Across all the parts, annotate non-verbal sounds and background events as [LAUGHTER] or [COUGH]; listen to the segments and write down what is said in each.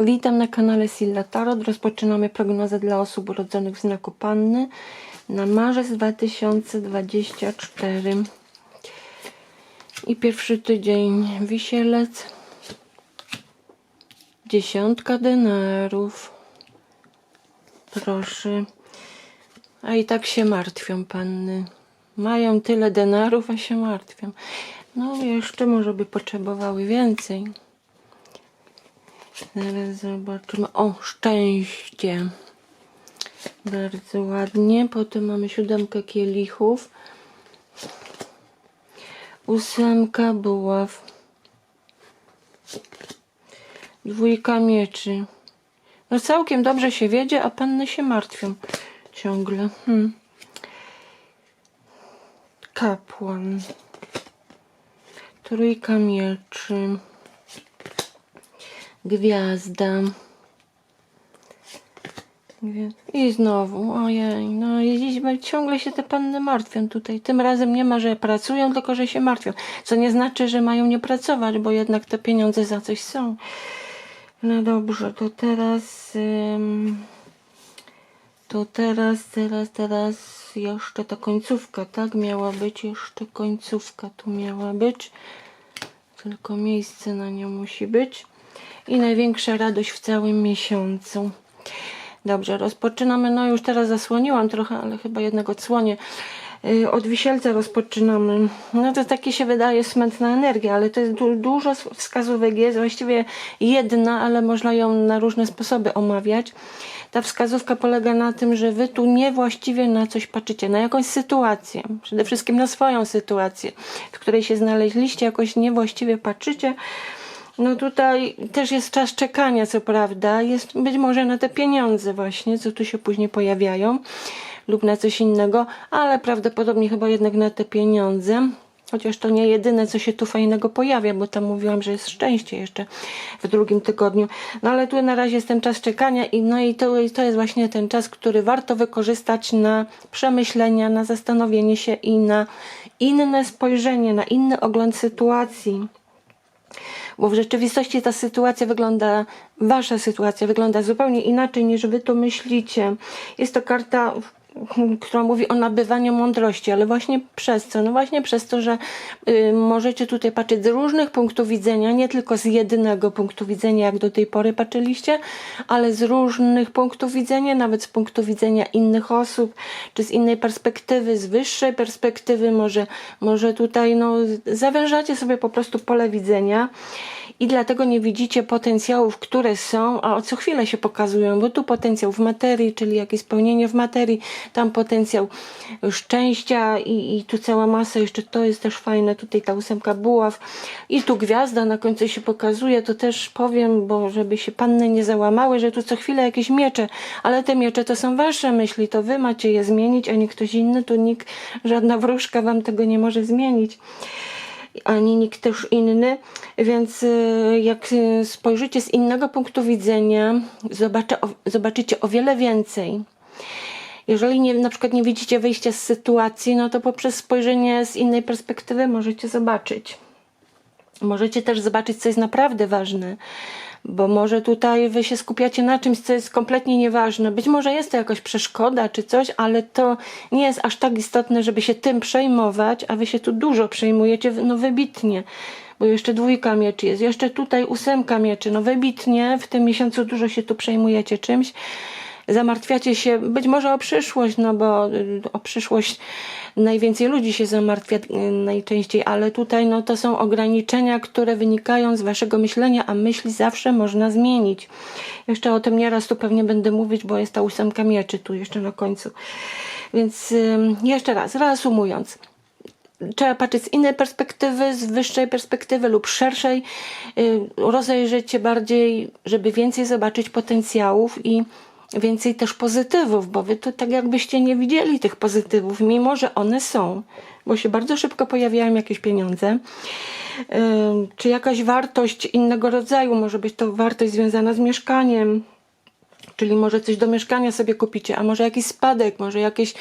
Witam na kanale Silla Tarot. Rozpoczynamy prognozę dla osób urodzonych w znaku Panny na marzec 2024. I pierwszy tydzień wisielec. Dziesiątka denarów. Proszę. A i tak się martwią panny. Mają tyle denarów, a się martwią. No jeszcze może by potrzebowały więcej. Zaraz zobaczymy. O, szczęście. Bardzo ładnie. Potem mamy siódemkę kielichów. Ósemka buław. Dwójka mieczy. No całkiem dobrze się wiedzie, a panny się martwią ciągle. Hmm. Kapłan. Trójka mieczy. Gwiazda. I znowu, ojej, no i ciągle się te panny martwią tutaj. Tym razem nie ma, że pracują, tylko że się martwią. Co nie znaczy, że mają nie pracować, bo jednak te pieniądze za coś są. No dobrze, to teraz... to teraz, teraz, teraz jeszcze ta końcówka, tak? Miała być jeszcze końcówka, tu miała być. Tylko miejsce na nią musi być. I największa radość w całym miesiącu. Dobrze, rozpoczynamy. No już teraz zasłoniłam trochę, ale chyba jednak odsłonię. Yy, Od wisielca rozpoczynamy. No to takie się wydaje smętna energia, ale to jest du dużo wskazówek jest, właściwie jedna, ale można ją na różne sposoby omawiać. Ta wskazówka polega na tym, że wy tu niewłaściwie na coś patrzycie, na jakąś sytuację, przede wszystkim na swoją sytuację, w której się znaleźliście, jakoś niewłaściwie patrzycie. No tutaj też jest czas czekania, co prawda. Jest być może na te pieniądze właśnie, co tu się później pojawiają lub na coś innego, ale prawdopodobnie chyba jednak na te pieniądze. Chociaż to nie jedyne, co się tu fajnego pojawia, bo tam mówiłam, że jest szczęście jeszcze w drugim tygodniu. No ale tu na razie jest ten czas czekania i no i to, to jest właśnie ten czas, który warto wykorzystać na przemyślenia, na zastanowienie się i na inne spojrzenie, na inny ogląd sytuacji bo w rzeczywistości ta sytuacja wygląda, wasza sytuacja wygląda zupełnie inaczej niż wy to myślicie. Jest to karta, która mówi o nabywaniu mądrości, ale właśnie przez co? No właśnie przez to, że y, możecie tutaj patrzeć z różnych punktów widzenia, nie tylko z jedynego punktu widzenia, jak do tej pory patrzyliście, ale z różnych punktów widzenia, nawet z punktu widzenia innych osób, czy z innej perspektywy, z wyższej perspektywy, może, może tutaj no, zawężacie sobie po prostu pole widzenia i dlatego nie widzicie potencjałów, które są, a co chwilę się pokazują, bo tu potencjał w materii, czyli jakieś spełnienie w materii, tam potencjał szczęścia i, i tu cała masa, jeszcze to jest też fajne, tutaj ta ósemka buław. I tu gwiazda na końcu się pokazuje, to też powiem, bo żeby się panny nie załamały, że tu co chwilę jakieś miecze, ale te miecze to są wasze myśli, to wy macie je zmienić, a nie ktoś inny, tu nikt, żadna wróżka wam tego nie może zmienić ani nikt też inny, więc y, jak y, spojrzycie z innego punktu widzenia, zobaczycie o wiele więcej. Jeżeli nie, na przykład nie widzicie wyjścia z sytuacji, no to poprzez spojrzenie z innej perspektywy możecie zobaczyć. Możecie też zobaczyć, co jest naprawdę ważne, bo może tutaj wy się skupiacie na czymś, co jest kompletnie nieważne. Być może jest to jakaś przeszkoda czy coś, ale to nie jest aż tak istotne, żeby się tym przejmować, a wy się tu dużo przejmujecie, no wybitnie. Bo jeszcze dwójka mieczy jest, jeszcze tutaj ósemka mieczy, no wybitnie, w tym miesiącu dużo się tu przejmujecie czymś zamartwiacie się być może o przyszłość, no bo y, o przyszłość najwięcej ludzi się zamartwia y, najczęściej, ale tutaj no to są ograniczenia, które wynikają z waszego myślenia, a myśli zawsze można zmienić. Jeszcze o tym nieraz tu pewnie będę mówić, bo jest ta ósemka mieczy tu jeszcze na końcu. Więc jeszcze raz, reasumując trzeba patrzeć z innej perspektywy, z wyższej perspektywy lub szerszej, y, rozejrzeć się bardziej, żeby więcej zobaczyć potencjałów i więcej też pozytywów, bo wy to tak jakbyście nie widzieli tych pozytywów, mimo że one są, bo się bardzo szybko pojawiają jakieś pieniądze, czy jakaś wartość innego rodzaju, może być to wartość związana z mieszkaniem, Czyli może coś do mieszkania sobie kupicie, a może jakiś spadek, może jakieś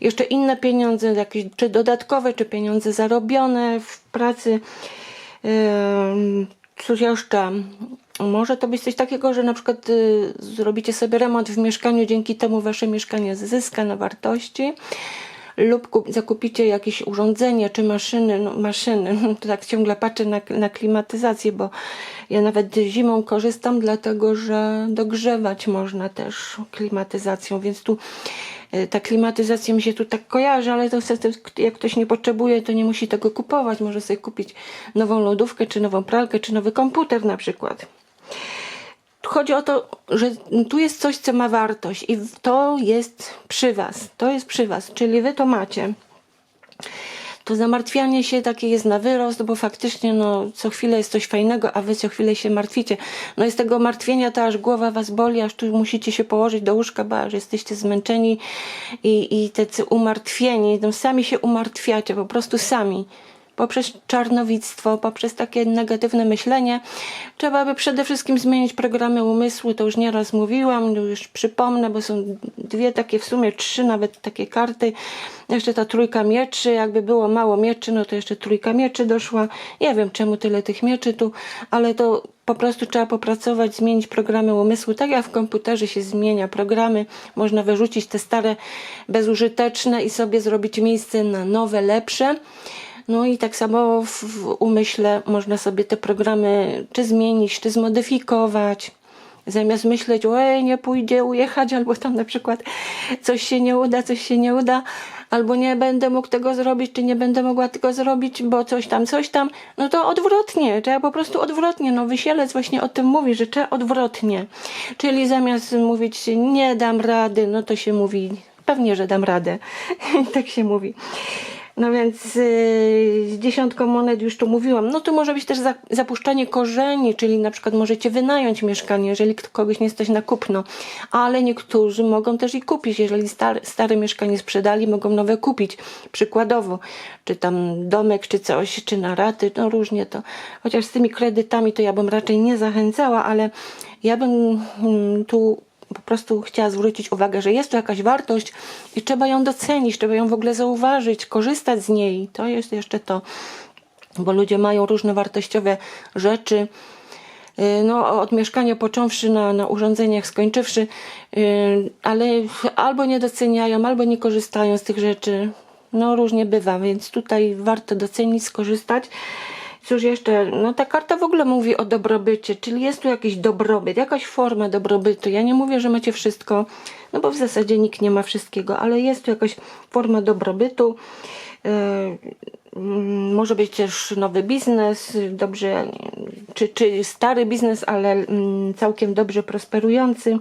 jeszcze inne pieniądze, jakieś czy dodatkowe, czy pieniądze zarobione w pracy. Ym, Cóż jeszcze? Może to być coś takiego, że na przykład y, zrobicie sobie remont w mieszkaniu, dzięki temu wasze mieszkanie zyska na wartości. Lub kup, zakupicie jakieś urządzenie czy maszyny, no maszyny, [LAUGHS] to tak ciągle patrzę na, na klimatyzację, bo ja nawet zimą korzystam, dlatego że dogrzewać można też klimatyzacją, więc tu y, ta klimatyzacja mi się tu tak kojarzy, ale to jak ktoś nie potrzebuje, to nie musi tego kupować. Może sobie kupić nową lodówkę, czy nową pralkę, czy nowy komputer na przykład. Chodzi o to, że tu jest coś, co ma wartość i to jest przy Was. To jest przy Was, czyli Wy to macie. To zamartwianie się takie jest na wyrost, bo faktycznie no, co chwilę jest coś fajnego, a wy co chwilę się martwicie. No i z tego martwienia to aż głowa was boli, aż tu musicie się położyć do łóżka, bo aż jesteście zmęczeni i, i tacy umartwieni. No, sami się umartwiacie, po prostu sami poprzez czarnowictwo, poprzez takie negatywne myślenie. Trzeba by przede wszystkim zmienić programy umysłu, to już nieraz mówiłam, już przypomnę, bo są dwie takie, w sumie trzy nawet takie karty. Jeszcze ta trójka mieczy, jakby było mało mieczy, no to jeszcze trójka mieczy doszła. Nie wiem czemu tyle tych mieczy tu, ale to po prostu trzeba popracować, zmienić programy umysłu. Tak jak w komputerze się zmienia programy, można wyrzucić te stare, bezużyteczne i sobie zrobić miejsce na nowe, lepsze. No i tak samo w umyśle można sobie te programy czy zmienić, czy zmodyfikować. Zamiast myśleć, oj, nie pójdzie ujechać, albo tam na przykład coś się nie uda, coś się nie uda, albo nie będę mógł tego zrobić, czy nie będę mogła tego zrobić, bo coś tam, coś tam, no to odwrotnie, trzeba po prostu odwrotnie. No wysielec właśnie o tym mówi, że trzeba odwrotnie. Czyli zamiast mówić nie dam rady, no to się mówi pewnie, że dam radę. [LAUGHS] tak się mówi. No więc yy, dziesiątką monet już tu mówiłam. No to może być też za, zapuszczanie korzeni, czyli na przykład możecie wynająć mieszkanie, jeżeli kogoś nie stać na kupno, ale niektórzy mogą też i kupić. Jeżeli stare, stare mieszkanie sprzedali, mogą nowe kupić. Przykładowo, czy tam domek, czy coś, czy na raty, no różnie to. Chociaż z tymi kredytami to ja bym raczej nie zachęcała, ale ja bym hmm, tu po prostu chciała zwrócić uwagę, że jest tu jakaś wartość i trzeba ją docenić, trzeba ją w ogóle zauważyć, korzystać z niej. To jest jeszcze to, bo ludzie mają różne wartościowe rzeczy. y, No, od mieszkania począwszy na, na urządzeniach, skończywszy, y, ale albo nie doceniają, albo nie korzystają z tych rzeczy. No, różnie bywa, więc tutaj warto docenić, skorzystać. Cóż jeszcze, no ta karta w ogóle mówi o dobrobycie, czyli jest tu jakiś dobrobyt, jakaś forma dobrobytu. Ja nie mówię, że macie wszystko, no bo w zasadzie nikt nie ma wszystkiego, ale jest tu jakaś forma dobrobytu. Yy, może być też nowy biznes, dobrze, czy, czy stary biznes, ale mm, całkiem dobrze prosperujący.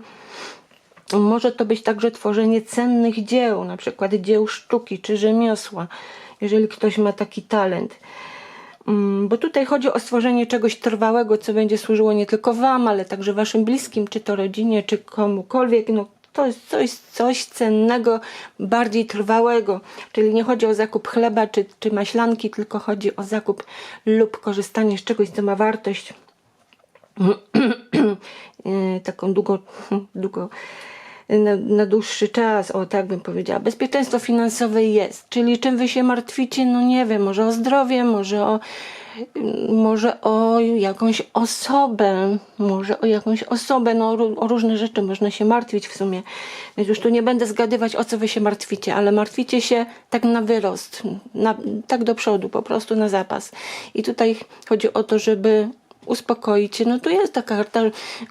Może to być także tworzenie cennych dzieł, na przykład dzieł sztuki czy rzemiosła, jeżeli ktoś ma taki talent. Mm, Bo tutaj chodzi o stworzenie czegoś trwałego, co będzie służyło nie tylko Wam, ale także Waszym bliskim, czy to rodzinie, czy komukolwiek. No, to jest coś, coś cennego, bardziej trwałego. Czyli nie chodzi o zakup chleba czy, czy maślanki, tylko chodzi o zakup lub korzystanie z czegoś, co ma wartość. Yy, [CLEARS THROAT] Taką długo, długo na, na dłuższy czas, o tak bym powiedziała. Bezpieczeństwo finansowe jest, czyli czym wy się martwicie, no nie wiem, może o zdrowie, może o, może o jakąś osobę, może o jakąś osobę, no o, różne rzeczy można się martwić w sumie. Więc już tu nie będę zgadywać, o co wy się martwicie, ale martwicie się tak na wyrost, na, tak do przodu, po prostu na zapas. I tutaj chodzi o to, żeby uspokoić. No tu jest taka karta,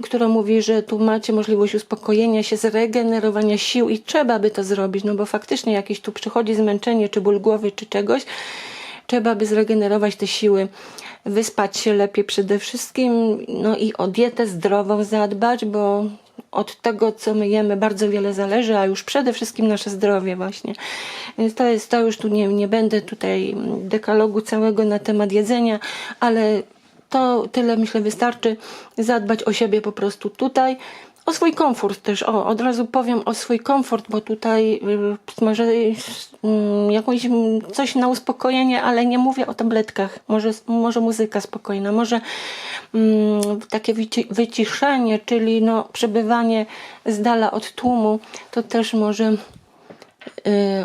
która mówi, że tu macie możliwość uspokojenia się, zregenerowania sił i trzeba by to zrobić, no bo faktycznie jakieś tu przychodzi zmęczenie, czy ból głowy, czy czegoś, trzeba by zregenerować te siły, wyspać się lepiej przede wszystkim, no i o dietę zdrową zadbać, bo od tego, co my jemy, bardzo wiele zależy, a już przede wszystkim nasze zdrowie właśnie. Więc to jest to, już tu nie, nie będę tutaj dekalogu całego na temat jedzenia, ale to tyle myślę wystarczy zadbać o siebie po prostu tutaj. O swój komfort też, o, od razu powiem o swój komfort, bo tutaj y, może y, jakąś mm, coś na uspokojenie, ale nie mówię o tabletkach, może, może muzyka spokojna, może mm, takie wyci wyciszenie, czyli no, przebywanie z dala od tłumu, to też może y,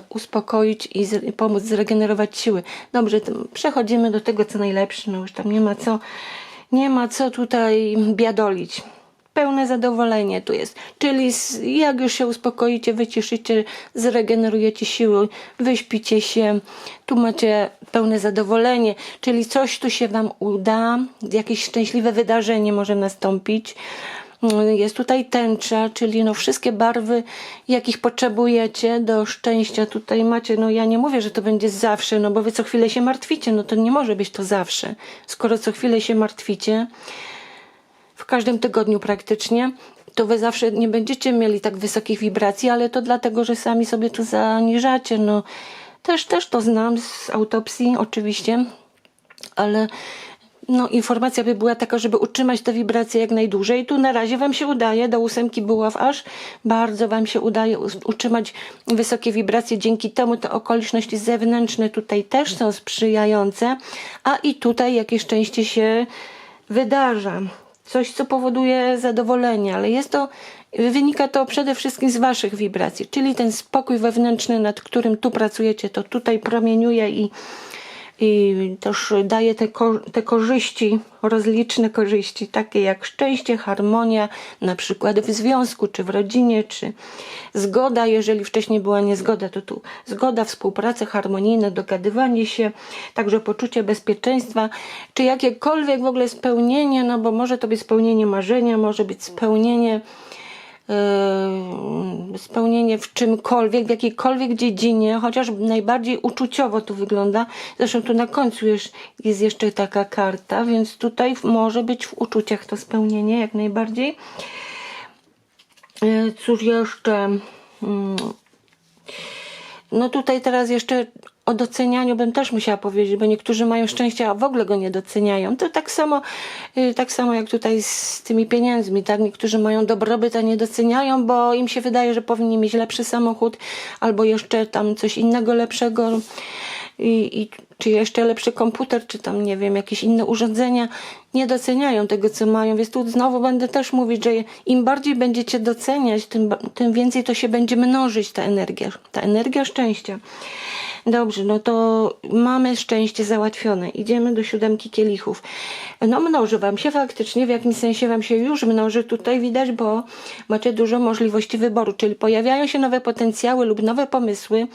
uspokoić i pomóc zregenerować siły. Dobrze, przechodzimy do tego, co najlepsze, no już tam nie ma co. Nie ma co tutaj biadolić. Pełne zadowolenie tu jest. Czyli jak już się uspokoicie, wyciszycie, zregenerujecie siły, wyśpicie się, tu macie pełne zadowolenie. Czyli coś tu się Wam uda, jakieś szczęśliwe wydarzenie może nastąpić. Jest tutaj tęcza, czyli no wszystkie barwy, jakich potrzebujecie do szczęścia tutaj macie. No ja nie mówię, że to będzie zawsze, no bo wy co chwilę się martwicie, no to nie może być to zawsze. Skoro co chwilę się martwicie, w każdym tygodniu praktycznie, to wy zawsze nie będziecie mieli tak wysokich wibracji, ale to dlatego, że sami sobie tu zaniżacie. No, też, też to znam z autopsji, oczywiście, ale no, informacja by była taka, żeby utrzymać te wibracje jak najdłużej. Tu na razie Wam się udaje, do ósemki buław aż bardzo Wam się udaje utrzymać wysokie wibracje. Dzięki temu te okoliczności zewnętrzne tutaj też są sprzyjające, a i tutaj jakieś szczęście się wydarza. Coś, co powoduje zadowolenie, ale jest to, wynika to przede wszystkim z Waszych wibracji, czyli ten spokój wewnętrzny, nad którym tu pracujecie, to tutaj promieniuje i i też daje te, te korzyści, rozliczne korzyści, takie jak szczęście, harmonia, na przykład w związku, czy w rodzinie, czy zgoda, jeżeli wcześniej była niezgoda, to tu zgoda, współpraca harmonijna, dogadywanie się, także poczucie bezpieczeństwa, czy jakiekolwiek w ogóle spełnienie, no bo może to być spełnienie marzenia, może być spełnienie spełnienie w czymkolwiek, w jakiejkolwiek dziedzinie, chociaż najbardziej uczuciowo tu wygląda. Zresztą tu na końcu jest, jest jeszcze taka karta, więc tutaj może być w uczuciach to spełnienie jak najbardziej. Yy, Cóż jeszcze? No tutaj teraz jeszcze o docenianiu bym też musiała powiedzieć, bo niektórzy mają szczęście, a w ogóle go nie doceniają. To tak samo, y, tak samo jak tutaj z tymi pieniędzmi, tak? Niektórzy mają dobrobyt, a nie doceniają, bo im się wydaje, że powinni mieć lepszy samochód albo jeszcze tam coś innego lepszego. I, i, czy jeszcze lepszy komputer, czy tam, nie wiem, jakieś inne urządzenia, nie doceniają tego, co mają. Więc tu znowu będę też mówić, że im bardziej będziecie doceniać, tym, tym więcej to się będzie mnożyć, ta energia, ta energia szczęścia. Dobrze, no to mamy szczęście załatwione. Idziemy do siódemki kielichów. No mnoży wam się faktycznie, w jakimś sensie wam się już mnoży tutaj widać, bo macie dużo możliwości wyboru, czyli pojawiają się nowe potencjały lub nowe pomysły.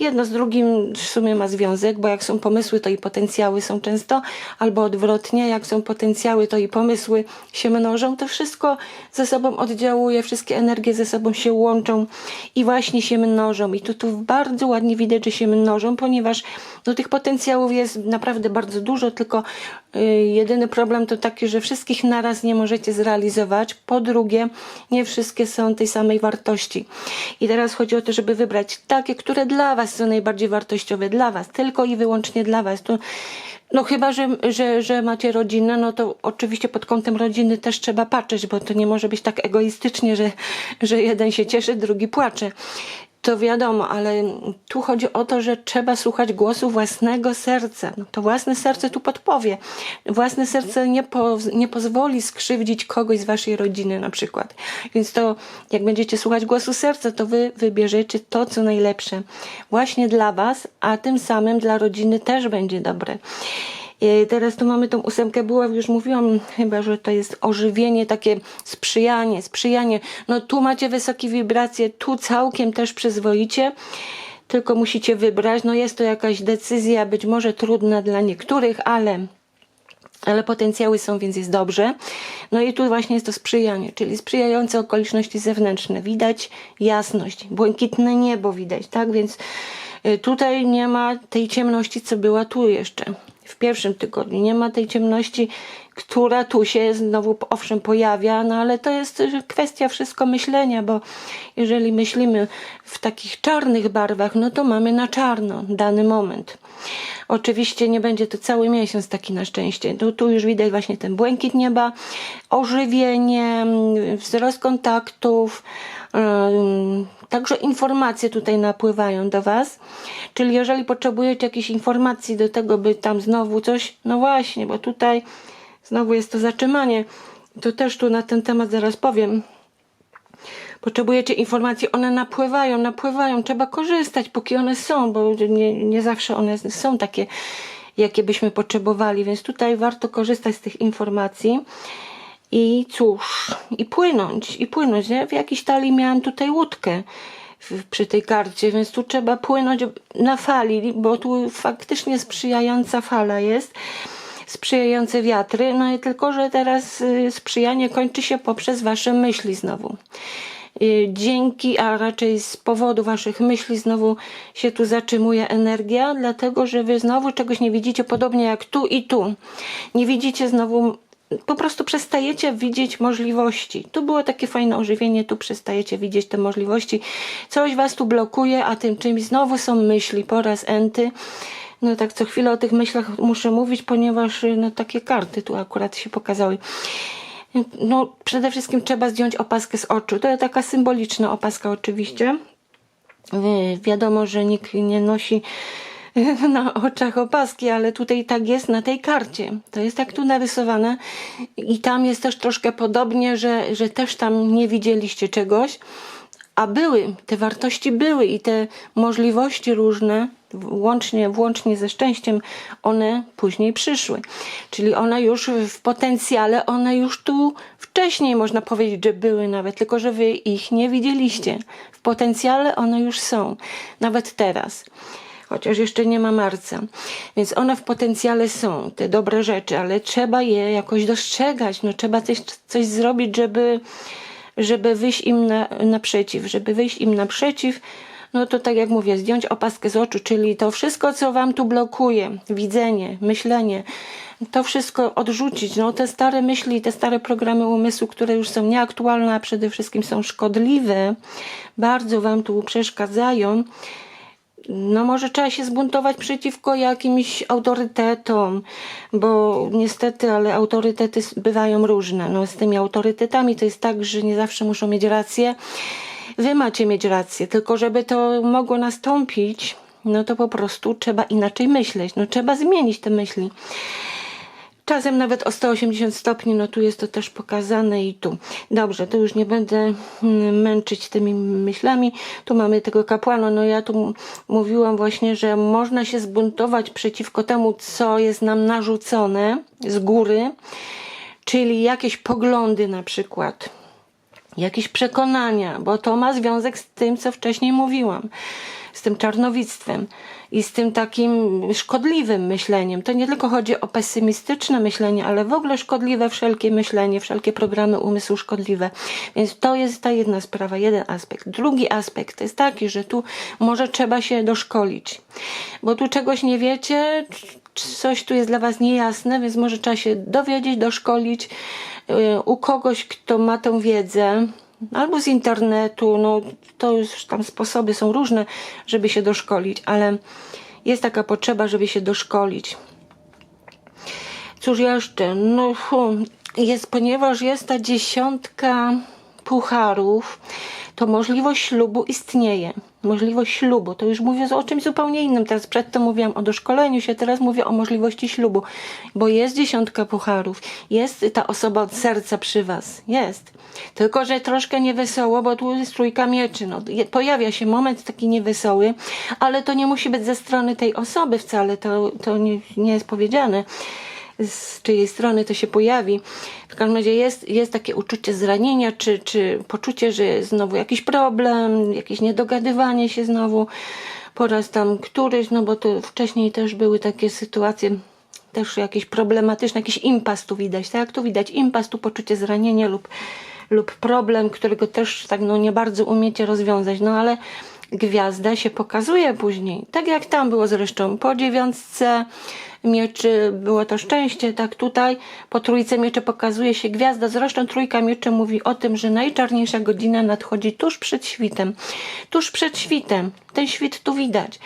Jedno z drugim w sumie ma związek, bo jak są pomysły, to i potencjały są często, albo odwrotnie, jak są potencjały, to i pomysły się mnożą. To wszystko ze sobą oddziałuje, wszystkie energie ze sobą się łączą i właśnie się mnożą. I tu, tu bardzo ładnie widać, że się mnożą, ponieważ no, tych potencjałów jest naprawdę bardzo dużo, tylko y, jedyny problem to taki, że wszystkich naraz nie możecie zrealizować. Po drugie, nie wszystkie są tej samej wartości. I teraz chodzi o to, żeby wybrać takie, które dla Was są najbardziej wartościowe, dla Was, tylko i wyłącznie dla Was. Tu no chyba, że, że, że macie rodzinę, no to oczywiście pod kątem rodziny też trzeba patrzeć, bo to nie może być tak egoistycznie, że, że jeden się cieszy, drugi płacze. To wiadomo, ale tu chodzi o to, że trzeba słuchać głosu własnego serca. No to własne serce tu podpowie. Własne serce nie, po, nie pozwoli skrzywdzić kogoś z waszej rodziny na przykład. Więc to jak będziecie słuchać głosu serca, to wy wybierzecie to, co najlepsze. Właśnie dla was, a tym samym dla rodziny też będzie dobre. I Teraz tu mamy tą ósemkę buław, już mówiłam chyba, że to jest ożywienie, takie sprzyjanie, sprzyjanie. No tu macie wysokie wibracje, tu całkiem też przyzwoicie, tylko musicie wybrać. No jest to jakaś decyzja, być może trudna dla niektórych, ale ale potencjały są, więc jest dobrze. No i tu właśnie jest to sprzyjanie, czyli sprzyjające okoliczności zewnętrzne. Widać jasność, błękitne niebo widać, tak? Więc y, tutaj nie ma tej ciemności, co była tu jeszcze w pierwszym tygodniu. Nie ma tej ciemności, która tu się znowu owszem pojawia, no ale to jest y, kwestia wszystko myślenia, bo jeżeli myślimy w takich czarnych barwach, no to mamy na czarno dany moment. Oczywiście nie będzie to cały miesiąc taki na szczęście. Tu, tu już widać właśnie ten błękit nieba, ożywienie, wzrost kontaktów, Także informacje tutaj napływają do Was. Czyli jeżeli potrzebujecie jakiejś informacji do tego, by tam znowu coś, no właśnie, bo tutaj znowu jest to zatrzymanie. To też tu na ten temat zaraz powiem. Potrzebujecie informacji, one napływają, napływają, trzeba korzystać, póki one są, bo nie, nie zawsze one są takie jakie byśmy potrzebowali, więc tutaj warto korzystać z tych informacji. I cóż, i płynąć, i płynąć. Nie? W jakiejś talii miałam tutaj łódkę przy tej karcie, więc tu trzeba płynąć na fali, bo tu faktycznie sprzyjająca fala jest, sprzyjające wiatry, no i tylko, że teraz y, sprzyjanie kończy się poprzez wasze myśli znowu. Y, Dzięki, a raczej z powodu waszych myśli znowu się tu zatrzymuje energia, dlatego że wy znowu czegoś nie widzicie, podobnie jak tu i tu. Nie widzicie znowu po prostu przestajecie widzieć możliwości. Tu było takie fajne ożywienie, tu przestajecie widzieć te możliwości. Coś was tu blokuje, a tym czymś znowu są myśli po raz enty. No tak co chwilę o tych myślach muszę mówić, ponieważ no, takie karty tu akurat się pokazały. No przede wszystkim trzeba zdjąć opaskę z oczu. To jest taka symboliczna opaska oczywiście. Wi- Wiadomo, że nikt nie nosi [LAUGHS] na oczach opaski, ale tutaj tak jest na tej karcie. To jest tak tu narysowane i tam jest też troszkę podobnie, że, że też tam nie widzieliście czegoś, a były, te wartości były i te możliwości różne, łącznie, włącznie ze szczęściem, one później przyszły. Czyli one już w potencjale, one już tu wcześniej można powiedzieć, że były nawet, tylko że wy ich nie widzieliście. W potencjale one już są, nawet teraz chociaż jeszcze nie ma marca. Więc one w potencjale są, te dobre rzeczy, ale trzeba je jakoś dostrzegać. No, trzeba coś, coś zrobić, żeby, żeby wyjść im na, naprzeciw. Żeby wyjść im naprzeciw, no to tak jak mówię, zdjąć opaskę z oczu, czyli to wszystko, co wam tu blokuje, widzenie, myślenie, to wszystko odrzucić. No, te stare myśli, te stare programy umysłu, które już są nieaktualne, a przede wszystkim są szkodliwe, bardzo wam tu przeszkadzają no może trzeba się zbuntować przeciwko jakimś autorytetom, bo niestety, ale autorytety bywają różne. No z tymi autorytetami to jest tak, że nie zawsze muszą mieć rację. Wy macie mieć rację, tylko żeby to mogło nastąpić, no to po prostu trzeba inaczej myśleć. No trzeba zmienić te myśli. Czasem nawet o 180 stopni, no tu jest to też pokazane i tu. Dobrze, to już nie będę mm, męczyć tymi myślami. Tu mamy tego kapłana, no ja tu mówiłam właśnie, że można się zbuntować przeciwko temu, co jest nam narzucone z góry, czyli jakieś poglądy na przykład jakieś przekonania, bo to ma związek z tym, co wcześniej mówiłam, z tym czarnowictwem i z tym takim szkodliwym myśleniem. To nie tylko chodzi o pesymistyczne myślenie, ale w ogóle szkodliwe wszelkie myślenie, wszelkie programy umysłu szkodliwe. Więc to jest ta jedna sprawa, jeden aspekt. Drugi aspekt jest taki, że tu może trzeba się doszkolić, bo tu czegoś nie wiecie, coś tu jest dla was niejasne, więc może trzeba się dowiedzieć, doszkolić y, u kogoś, kto ma tę wiedzę, albo z internetu, no to już tam sposoby są różne, żeby się doszkolić, ale jest taka potrzeba, żeby się doszkolić. Cóż jeszcze? No, jest, ponieważ jest ta dziesiątka pucharów, to możliwość ślubu istnieje. Możliwość ślubu, to już mówię o czymś zupełnie innym. Teraz przedtem mówiłam o doszkoleniu się, teraz mówię o możliwości ślubu, bo jest dziesiątka pucharów, jest ta osoba od serca przy was, jest. Tylko, że troszkę niewesoło, bo tu jest trójka mieczy. No, pojawia się moment taki niewesoły, ale to nie musi być ze strony tej osoby wcale, to, to nie, nie jest powiedziane z czyjej strony to się pojawi. W każdym razie jest, jest takie uczucie zranienia, czy, czy poczucie, że jest znowu jakiś problem, jakieś niedogadywanie się znowu po raz tam któryś, no bo to wcześniej też były takie sytuacje też jakieś problematyczne, jakiś impas tu widać, tak? Tu widać impas, tu poczucie zranienia lub, lub problem, którego też tak no nie bardzo umiecie rozwiązać, no ale gwiazda się pokazuje później. Tak jak tam było zresztą po dziewiątce mieczy było to szczęście, tak tutaj po trójce mieczy pokazuje się gwiazda. Zresztą trójka mieczy mówi o tym, że najczarniejsza godzina nadchodzi tuż przed świtem. Tuż przed świtem. Ten świt tu widać.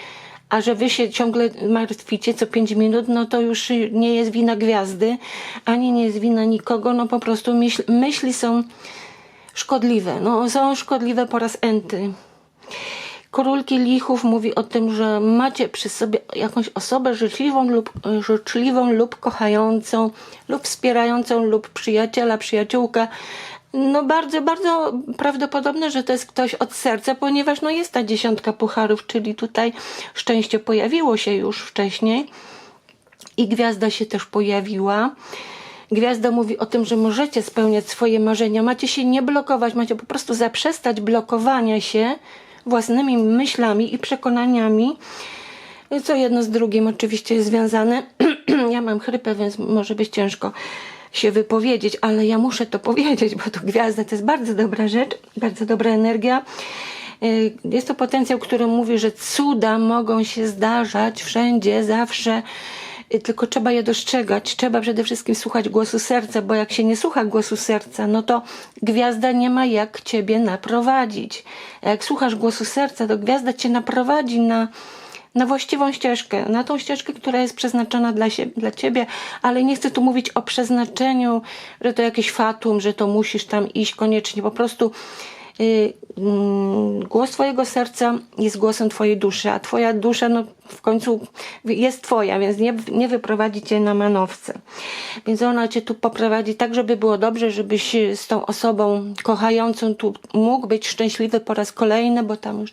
A że wy się ciągle martwicie co 5 minut, no to już nie jest wina gwiazdy, ani nie jest wina nikogo, no po prostu myśl, myśli są szkodliwe. No, są szkodliwe po raz enty. Król Kielichów mówi o tym, że macie przy sobie jakąś osobę życzliwą lub, życzliwą lub kochającą, lub wspierającą, lub przyjaciela, przyjaciółkę. No bardzo, bardzo prawdopodobne, że to jest ktoś od serca, ponieważ no jest ta dziesiątka pucharów, czyli tutaj szczęście pojawiło się już wcześniej i gwiazda się też pojawiła. Gwiazda mówi o tym, że możecie spełniać swoje marzenia, macie się nie blokować, macie po prostu zaprzestać blokowania się własnymi myślami i przekonaniami, co jedno z drugim oczywiście jest związane. [CLEARS THROAT] ja mam chrypę, więc może być ciężko się wypowiedzieć, ale ja muszę to powiedzieć, bo to gwiazda to jest bardzo dobra rzecz, bardzo dobra energia. Y, Jest to potencjał, który mówi, że cuda mogą się zdarzać wszędzie, zawsze, tylko trzeba je dostrzegać. Trzeba przede wszystkim słuchać głosu serca, bo jak się nie słucha głosu serca, no to gwiazda nie ma jak ciebie naprowadzić. A jak słuchasz głosu serca, to gwiazda cię naprowadzi na na właściwą ścieżkę, na tą ścieżkę, która jest przeznaczona dla, sie- dla ciebie, ale nie chcę tu mówić o przeznaczeniu, że to jakieś fatum, że to musisz tam iść koniecznie. Po prostu y, głos twojego serca jest głosem twojej duszy, a twoja dusza no, w końcu jest twoja, więc nie, nie wyprowadzi cię na manowce. Więc ona cię tu poprowadzi tak, żeby było dobrze, żebyś z tą osobą kochającą tu mógł być szczęśliwy po raz kolejny, bo tam już